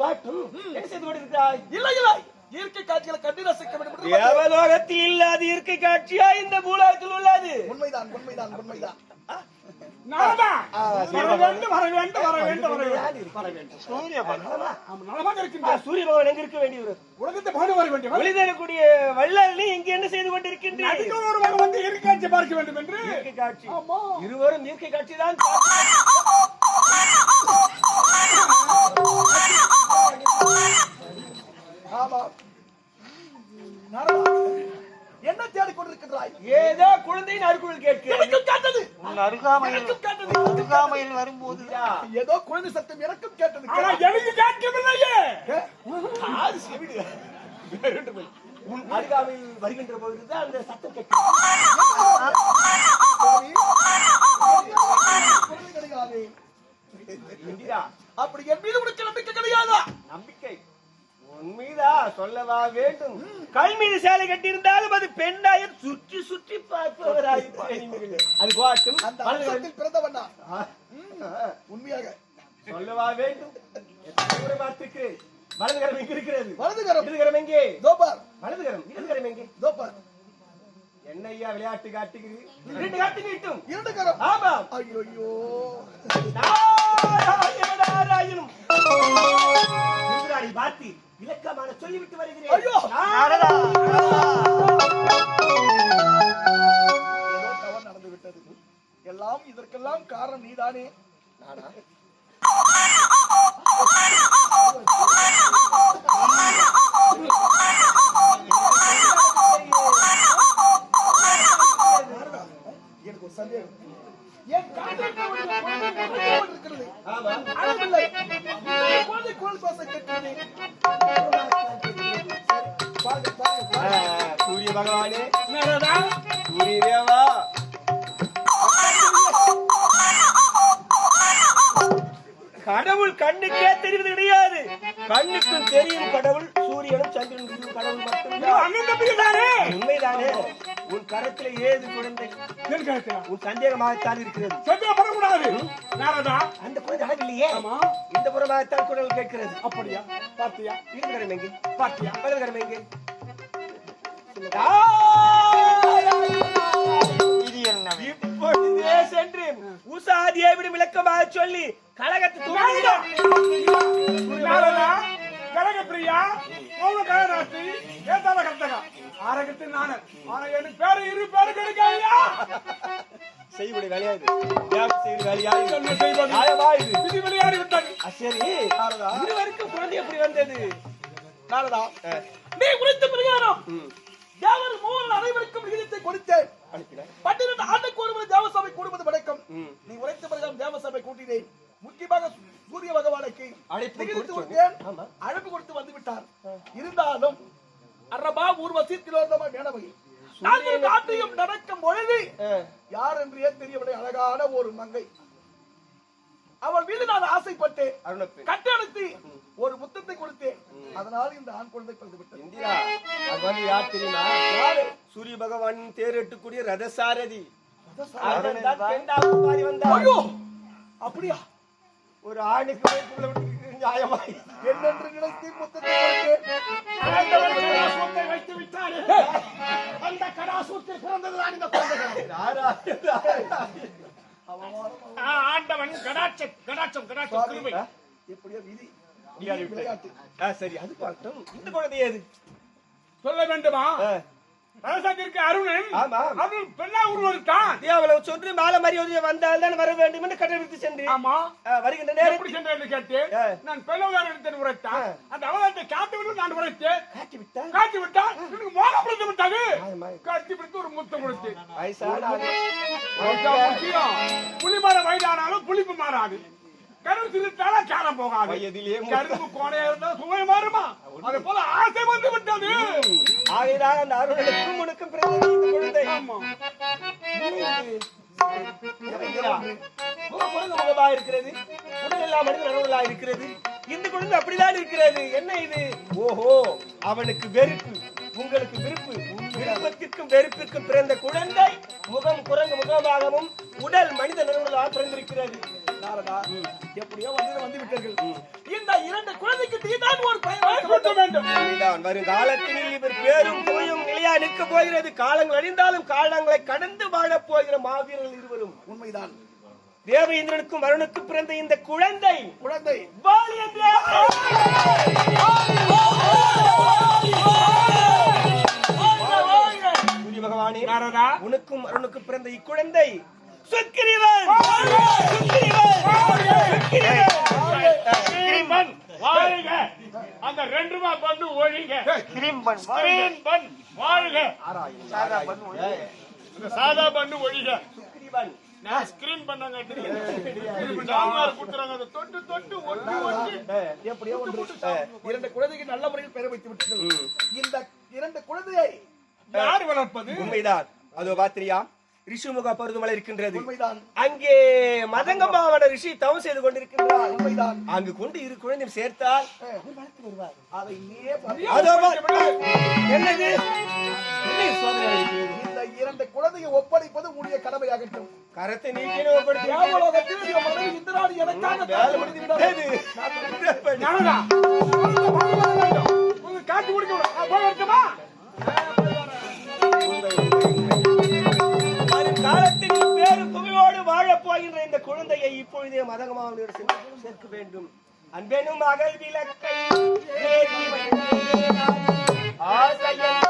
பாட்டும். என்ன செய்து கொண்டிருக்கிறாய்? இல்லை இல்லை. இயற்கை காட்சிகளை கண்டு ரசிக்க வேண்டும். தேவலோகத்தில் இல்லாத இயற்கை காட்சியா? இந்த பூலோகத்தில் உள்ளது. உண்மைதான் உண்மைதான் உண்மைதான். வள்ளல் இங்க என்ன செய்து வந்து இயற்கை பார்க்க வேண்டும் என்று. இருவரும் இயற்கை காட்சி தான் நாரதா, என்ன தேடிக் கொண்டிருக்கின்றாய் ஏதோ குழந்தையின் அருக்குள் கேட்கிறேன் கேட்டது உன் அருகாமையில் கேட்டது அருகாமையில் வரும்போது. ஏதோ குழந்தை சத்தம் எனக்கும் கேட்டது ஆனா எனக்கு கேட்கவில்லையே காது செவிடு. உன் அருகாமையில் வருகின்ற பொழுதுதான் அந்த சத்தம் குழந்தை கிடையாது. அப்படி என் மீது உனக்கு நம்பிக்கை கிடையாதா நம்பிக்கை சொல்லவா வேண்டும்? கல் மீது சேலை கட்டியிருந்தாலும் அது பெண்ணாயம் சுற்றி சுற்றி பார்ப்பவராய். அது போட்டும் உண்மையாக. சொல்லவா வேண்டும்? பார்த்திருக்கிறேன் வலதுகரம் எங்க இருக்கிறது? வலதுகரம். இடதுகரம் எங்கே? தோபார் வலதுகரம். இடதுகரம் எங்கே? தோபார் என்ன ஐயா விளையாட்டு காட்டுகிறீர்கள் இரண்டு காட்டு நீட்டும் இரண்டு கரம். ஆமாம் ஐயோ ஐயோ நாராயணம் பார்த்தி இலக்கமான சொல்லிவிட்டு வருகிறேன். ஐயோ! நடந்து விட்டது எல்லாம் இதற்கெல்லாம் காரணம் நீதானே. நானா? சூரிய பகவானே சூரிய தேவா கடவுள் கண்ணுக்கே தெரிவது கிடையாது. கண்ணுக்கும் தெரியும் கடவுள் சூரியனும் சந்திரனும் கடவுள் மட்டும்தான். உண்மைதானே? உன் கரத்துல ஏது குழந்தை என் கருத்துல? உன் சந்தேகமாகத்தான் இருக்கிறது. சந்தேகப்படக்கூடாது நாரதா அந்த குழந்தை அழகில்லையே ஆமா. இந்த புறமாகத்தான் குரல் கேட்கிறது. அப்படியா? பாத்தியா இடதுகரம் எங்கே? பாத்தியா வலதுகரம் எங்கே? இது என்ன இப்பொழுதே சென்று உசாதியை விட விளக்கமாக சொல்லி கழகத்தை கனகப்பிரியா மௌன கனராசி ஏதால கத்தகா ஆரகத்து நானன் ஆனா எனக்கு பேரு இரு பேரு கிடைக்காதா செய்யக்கூடிய வேலையா இது வியாபாரம் செய்யற வேலையா இது? என்ன செய்வது? நியாயமா இது விதி விளையாடி விட்டது ஆ, சரி. நாரதா. இருவருக்கும் குழந்தை எப்படி வந்தது? நாரதா. நீ குறித்த பிரகாரம். தேவர் மூவர் அனைவருக்கும் விகிதத்தை கொடுத்தேன். பன்னிரண்டு ஆண்டுக்கு ஒருமுறை தேவசபை கூடுவது வழக்கம் ம். நீ உரைத்த பிரகாரம் தேவசபை கூட்டினேன். முக்கியமாக சூரிய பகவானுக்கு அழைப்பு கொடுத்தேன். அழைப்பு கொடுத்து வந்து விட்டார். இருந்தாலும் அரபா ஊர்வசி திலோதம மேனவை நாங்கள் நாட்டியம் நடக்கும் பொழுது யார் என்றே தெரியவில்லை. அழகான ஒரு மங்கை. அவள் மீது நான் ஆசைப்பட்டேன். அருணப்பெண். ஒரு முத்தத்தை கொடுத்தேன். அதனால் இந்த ஆண் குழந்தை பிறந்து விட்டது. இந்திரா அது வந்து யார் தெரியுமா? சூரிய பகவான் தேரெட்டுக்கூடிய ரதசாரதி. ரதசாரதி. அப்படியா? ஒரு ஆணுக்கு நியாயமா? என்னென்று நினைத்து முத்தத்தை கொடுத்தேன். வைத்து விட்டாரே. அந்த கடாசூத்தில் பிறந்ததுதான் இந்த குழந்தைகள். ஆ, ஆண்டவன் கடாட்ச கடாட்சம் கடாட்சம் கிருபை. எப்படியோ விதி. விளையாட்டு. சரி அது பார்க்கட்டும். இந்த குழந்தை ஏது? சொல்ல வேண்டுமா? ஆ, அரசாங்கிற்கு அருணன். அருண் பெண்ணா சொன்று மாலை மரியாதை வந்தால் தான் வர வேண்டும் என்று கடை சென்று ஆமா. வருகின்ற எப்படி நேரத்தில் சென்று என்று கேட்டு. நான் பெண்ணவதாரத்தில் உரைத்தான். அந்த அவதாரத்தை காத்து விட்டு நான் உரைத்தேன். காட்டி விட்டான் காட்டி விட்டான் எனக்கு மோகம் பிடித்து விட்டது. ஆமா. காட்டி பிடித்து ஒரு முத்தம் கொடுத்து வயசான ஆளு. அதுதான் முக்கியம் புலி மரம் வயதானாலும் புளிப்பு மாறாது. கருவு திருத்தால காலம் போகாது. கரும்பு கோடையா இருந்தா சுவை மாறுமா? அது போல ஆசை வந்து விட்டது. ஆகையினால் அந்த அருணனுக்கும் உனக்கும் குழந்தை முகமா இருக்கிறது? உடல் எல்லாம் மனித நனவுகளா இருக்கிறது? இந்த குழந்தை அப்படிதான் இருக்கிறது. என்ன இது? ஓஹோ அவனுக்கு வெறுப்பு. உங்களுக்கு விருப்பு விருப்பத்திற்கும் வெறுப்பிற்கும் பிறந்த குழந்தை முகம் குரங்கு முகமாகவும் உடல் மனித நனவுகளாக பிறந்திருக்கிறது. நாரதா எப்படியோ வந்து வந்து விட்டீர்கள் இந்த இரண்டு குழந்தைக்கு நீதான் ஒரு பயன் கொடுக்க வேண்டும். வருங்காலத்தில் இவர் பேரும் புகழும் நிலையா நிற்க போகிறது. காலங்கள் அழிந்தாலும் காலங்களை கடந்து வாழப் போகிற மாவீரர்கள் இருவரும். உண்மைதான். தேவேந்திரனுக்கும் வருணுக்கும் பிறந்த இந்த குழந்தை குழந்தை. சூரிய பகவானே உனக்கும் அருணுக்கும் பிறந்த இக்குழந்தை சுக்கிரீவன். கிரீம் பண் கிரீன் பன் வாழ்க. சாதா பண் ஒழிக. இந்த சாதா பண்ணு ஒழிக. சுக்கிரீவன் நான் ஸ்கிரீன் பண்ணாங்க சாம்பார் கொடுத்துறாங்க அதை தொட்டு தொட்டு ஒட்டி ஒட்டி எப்படியோ ஒன்று இரண்டு குழந்தைக்கு நல்ல முறையில் பெயர் வைத்து விட்டீர்கள். இந்த இரண்டு குழந்தையை யார் வளர்ப்பது? உண்மைதான். அதோ பாத்திரியா ரிஷிமுக பருதுமலை இருக்கின்றது. அங்கே மதங்கம்பாவன ரிஷி தவம் செய்து கொண்டிருக்கின்றார். அங்கு கொண்டு இரு குழந்தையும் சேர்த்தால் என்னது? இந்த இரண்டு குழந்தையை ஒப்படைப்பது உடைய கடமையாகட்டும். கரத்தை நீக்கணும் தேவலோகத்தில் இந்த மனைவி வாழப் இந்த குழந்தையை இப்பொழுதே மதகமாவோடு சேர்க்க வேண்டும். அன்பெனும் அகல் விளக்கை ஆசையன்